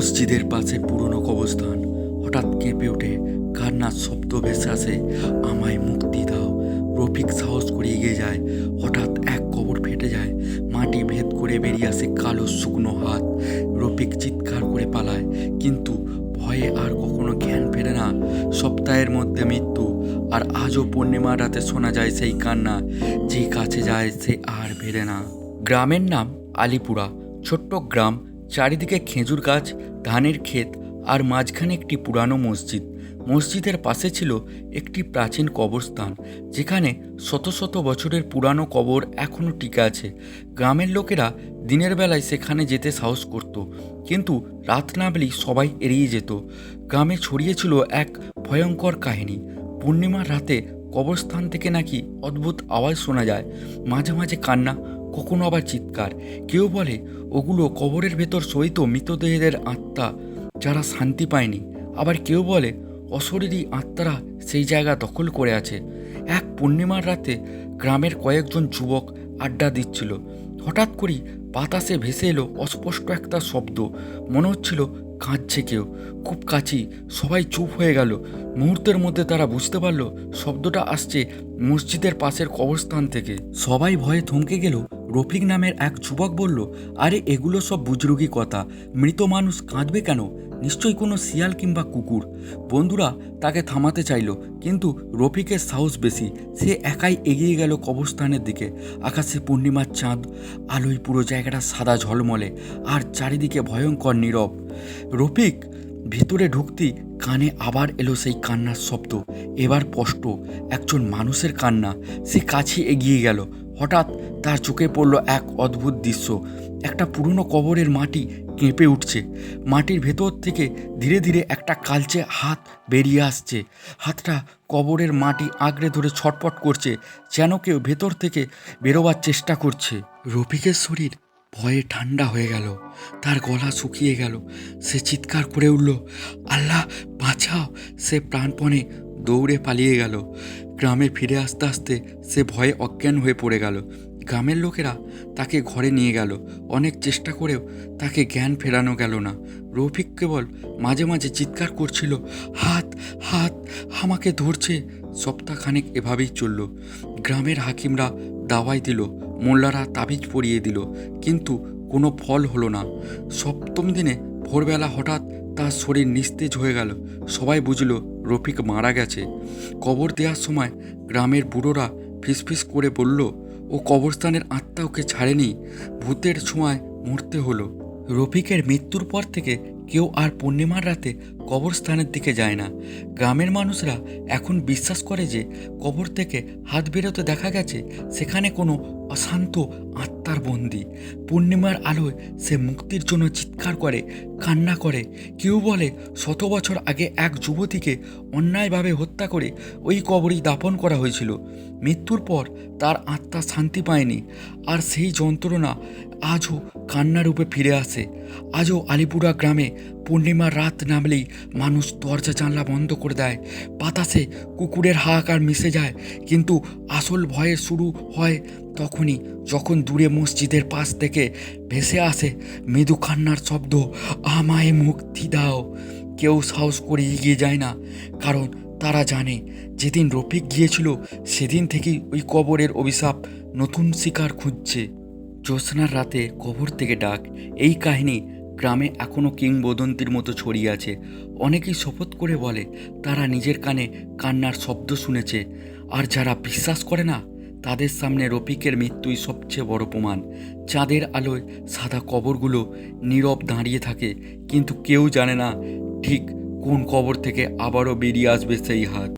মসজিদের পাশে পুরনো কবরস্থান। হঠাৎ কেঁপে ওঠে। কান্নার শব্দ ভেসে আসে। আমায় মুক্তি দাও। রফিক সাহস করে এগিয়ে যায়। হঠাৎ এক কবর ফেটে যায়। মাটি ভেদ করে বেরিয়ে আসে কালো শুকনো হাত। রফিক চিৎকার করে পালায়। কিন্তু ভয়ে আর কখনো জ্ঞান ফেরে না। সপ্তাহের মধ্যে মৃত্যু। আর আজও পূর্ণিমা রাতে শোনা যায় সেই কান্না। যে কাছে যায় সে আর ফেরে না। গ্রামের নাম আলিপুরা। ছোট্ট গ্রাম চারিদিকে খেজুর গাছ, ধানের ক্ষেত আর মাঝখানে একটি পুরানো মসজিদ। মসজিদের পাশে ছিল একটি প্রাচীন কবরস্থান, যেখানে শত শত বছরের পুরানো কবর এখনও টিকে আছে। গ্রামের লোকেরা দিনের বেলায় সেখানে যেতে সাহস করত, কিন্তু রাত নামলেই সবাই এড়িয়ে যেত। গ্রামে ছড়িয়েছিল এক ভয়ঙ্কর কাহিনী। পূর্ণিমার রাতে কবরস্থান থেকে নাকি অদ্ভুত আওয়াজ শোনা যায়। মাঝে মাঝে কান্না কখনো আবার চিৎকার। কেউ বলে, ওগুলো কবরের ভেতর সহিত মৃতদেহের আত্মা যারা শান্তি পায়নি। আবার কেউ বলে, অশরীরী আত্মারা সেই জায়গা দখল করে আছে। এক পূর্ণিমার রাতে গ্রামের কয়েকজন যুবক আড্ডা দিচ্ছিল। হঠাৎ করেই বাতাসে ভেসে এলো অস্পষ্ট একটা শব্দ। মনে হচ্ছিল কাঁদছে কেউ। খুব কাছি সবাই চুপ হয়ে গেল। মুহূর্তের মধ্যে তারা বুঝতে পারল, শব্দটা আসছে মসজিদের পাশের কবরস্থান থেকে। সবাই ভয়ে থমকে গেল রফিক নামের এক যুবক বলল, আরে, এগুলো সব বুজরুগি কথা। মৃত মানুষ কাঁদবে কেন? নিশ্চয়ই কোনো শিয়াল কিংবা কুকুর। বন্ধুরা, তাকে থামাতে চাইলো, কিন্তু রফিকের সাহস বেশি। সে একাই এগিয়ে গেল কবরস্থানের দিকে। আকাশে পূর্ণিমার চাঁদ, আলোয় পুরো জায়গাটা সাদা ঝলমলে, আর চারিদিকে ভয়ঙ্কর নীরব। রফিক, ভিতরে ঢুকতি কানে আবার এলো সেই কান্নার শব্দ। এবার স্পষ্ট, একজন মানুষের কান্না। সে কাছে এগিয়ে গেল। হঠাৎ তার চোখে পড়ল এক অদ্ভুত দৃশ্য। একটা পুরনো কবরের মাটি কেঁপে উঠছে। মাটির ভেতর থেকে ধীরে ধীরে একটা কালচে হাত বেরিয়ে আসছে। হাতটা কবরের মাটি আঁকড়ে ধরে ছটপট করছে, যেন কেউ ভেতর থেকে বেরোবার চেষ্টা করছে। রফিকের শরীর ভয়ে ঠান্ডা হয়ে গেল। তার গলা শুকিয়ে গেল। সে চিৎকার করে উঠল, আল্লাহ, বাঁচাও। সে প্রাণপণে দৌড়ে পালিয়ে গেল। গ্রামে ফিরে আসতে আসতে সে ভয়ে অজ্ঞান হয়ে পড়ে গেল। গ্রামের লোকেরা তাকে ঘরে নিয়ে গেল। অনেক চেষ্টা করেও তাকে জ্ঞান ফেরানো গেল না। রফিক কেবল মাঝে মাঝে চিৎকার করছিল, হাত হাত, আমাকে ধরছে। সপ্তাহখানেক এভাবেই চলল। গ্রামের হাকিমরা দাওয়াই দিল, মোল্লারা তাবিজ পরিয়ে দিল, কিন্তু কোনো ফল হলো না। সপ্তম দিনে ভোরবেলা হঠাৎ তার শরীর নিস্তেজ হয়ে গেল। সবাই বুঝল রফিক মারা গেছে। কবর দেওয়ার সময় গ্রামের বুড়োরা ফিসফিস করে বলল ও কবরস্থানের আত্মা ওকে ছাড়েনি ভূতের ছোঁয়ায় মরতে হলো। রফিকের মৃত্যুর পর থেকে কেউ আর পূর্ণিমার রাতে কবরস্থানের দিকে যায় না। গ্রামের মানুষরা এখন বিশ্বাস করে যে কবর থেকে হাত বেরোতে দেখা গেছে সেখানে কোনো অশান্ত আত্মার বন্দি। পূর্ণিমার আলোয় সে মুক্তির জন্য চিৎকার করে, কান্না করে। কেউ বলে, শত বছর আগে এক যুবতীকে অন্যায়ভাবে হত্যা করে ওই কবরেই দাপন করা হয়েছিল। মৃত্যুর পর তার আত্মা শান্তি পায়নি। আর সেই যন্ত্রণা আজও কান্না রূপে ফিরে আসে। আজও আলিপুরা গ্রামে পূর্ণিমার রাত নামলেই মানুষ দরজা জানলা বন্ধ করে দেয়। বাতাসে কুকুরের হাহাকার মিশে যায়, কিন্তু আসল ভয়ে শুরু হয় তখনই যখন দূরে মসজিদের পাশ থেকে ভেসে আসে মৃদু কান্নার শব্দ, আমায় মুক্তি দাও। কেউ সাহস করে এগিয়ে যায় না, কারণ তারা জানে যেদিন রফিক গিয়েছিল, সেদিন থেকেই ওই কবরের অভিশাপ নতুন শিকার খুঁজছে। জ্যোৎস্নার রাতে কবর থেকে ডাক, এই কাহিনী গ্রামে এখনও কিংবদন্তির মতো ছড়িয়ে আছে। অনেকেই শপথ করে বলে, তারা নিজের কানে কান্নার শব্দ শুনেছে। আর যারা বিশ্বাস করে না, তাদের সামনে রফিকের মৃত্যুই সবচেয়ে বড় প্রমাণ। চাঁদের আলোয় সাদা কবরগুলো নীরব দাঁড়িয়ে থাকে, কিন্তু কেউ জানে না ঠিক কোন কবর থেকে আবারও বেরিয়ে আসবে সেই হাত।